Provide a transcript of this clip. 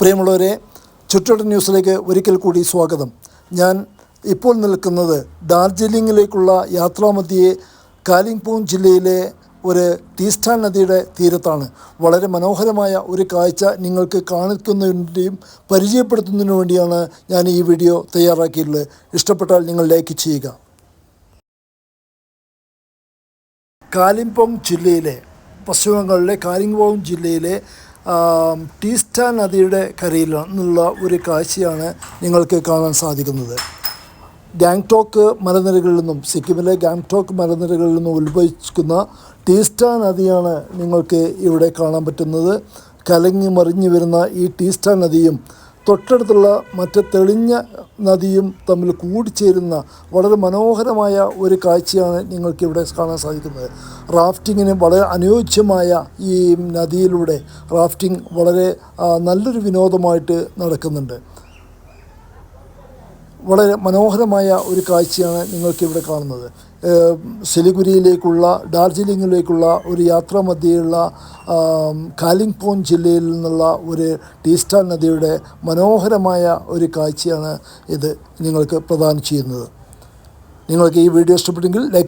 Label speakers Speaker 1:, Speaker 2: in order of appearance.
Speaker 1: പ്രിയമുള്ളവരെ ചുറ്റോട്ട ന്യൂസിലേക്ക് ഒരിക്കൽ കൂടി സ്വാഗതം. ഞാൻ ഇപ്പോൾ നിൽക്കുന്നത് ഡാർജിലിംഗിലേക്കുള്ള യാത്രാമധ്യേ കാലിംപോങ് ജില്ലയിലെ ഒരു ടീസ്റ്റാൻ നദിയുടെ തീരത്താണ്. വളരെ മനോഹരമായ ഒരു കാഴ്ച നിങ്ങൾക്ക് കാണിക്കുന്നതിന്റെയും പരിചയപ്പെടുത്തുന്നതിനു വേണ്ടിയാണ് ഞാൻ ഈ വീഡിയോ തയ്യാറാക്കിയിട്ടുള്ളത്. ഇഷ്ടപ്പെട്ടാൽ നിങ്ങൾ ലൈക്ക് ചെയ്യുക. കാലിംപോങ് ജില്ലയിലെ പശ്ചിമ ബംഗാളിലെ കാലിംപോങ് ജില്ലയിലെ ടീസ്റ്റ നദിയുടെ കരയിൽ നിന്നുള്ള ഒരു കാഴ്ചയാണ് നിങ്ങൾക്ക് കാണാൻ സാധിക്കുന്നത്. ഗാങ്ടോക്ക് മലനിരകളിൽ നിന്നും സിക്കിമിലെ ഗാങ്ടോക്ക് മലനിരകളിൽ നിന്നും ഉത്ഭവിക്കുന്ന ടീസ്റ്റ നദിയാണ് നിങ്ങൾക്ക് ഇവിടെ കാണാൻ പറ്റുന്നത്. കലങ്ങി മറിഞ്ഞു വരുന്ന ഈ ടീസ്റ്റ നദിയും തൊട്ടടുത്തുള്ള മറ്റ് തെളിഞ്ഞ നദിയും തമ്മിൽ കൂടിച്ചേരുന്ന വളരെ മനോഹരമായ ഒരു കാഴ്ചയാണ് നിങ്ങൾക്കിവിടെ കാണാൻ സാധിക്കുന്നത്. റാഫ്റ്റിങ്ങിന് വളരെ അനുയോജ്യമായ ഈ നദിയിലൂടെ റാഫ്റ്റിംഗ് വളരെ നല്ലൊരു വിനോദമായിട്ട് നടക്കുന്നുണ്ട്. വളരെ മനോഹരമായ ഒരു കാഴ്ചയാണ് നിങ്ങൾക്കിവിടെ കാണുന്നത്. സിലിഗുരിയിലേക്കുള്ള ഡാർജിലിംഗിലേക്കുള്ള ഒരു യാത്രാ മധ്യയുള്ള കാലിംപോങ് ജില്ലയിൽ നിന്നുള്ള ഒരു ടീസ്റ്റാൻ നദിയുടെ മനോഹരമായ ഒരു കാഴ്ചയാണ് ഇത് നിങ്ങൾക്ക് പ്രദാനം ചെയ്യുന്നത്. നിങ്ങൾക്ക് ഈ വീഡിയോ ഇഷ്ടപ്പെട്ടെങ്കിൽ ലൈക്ക്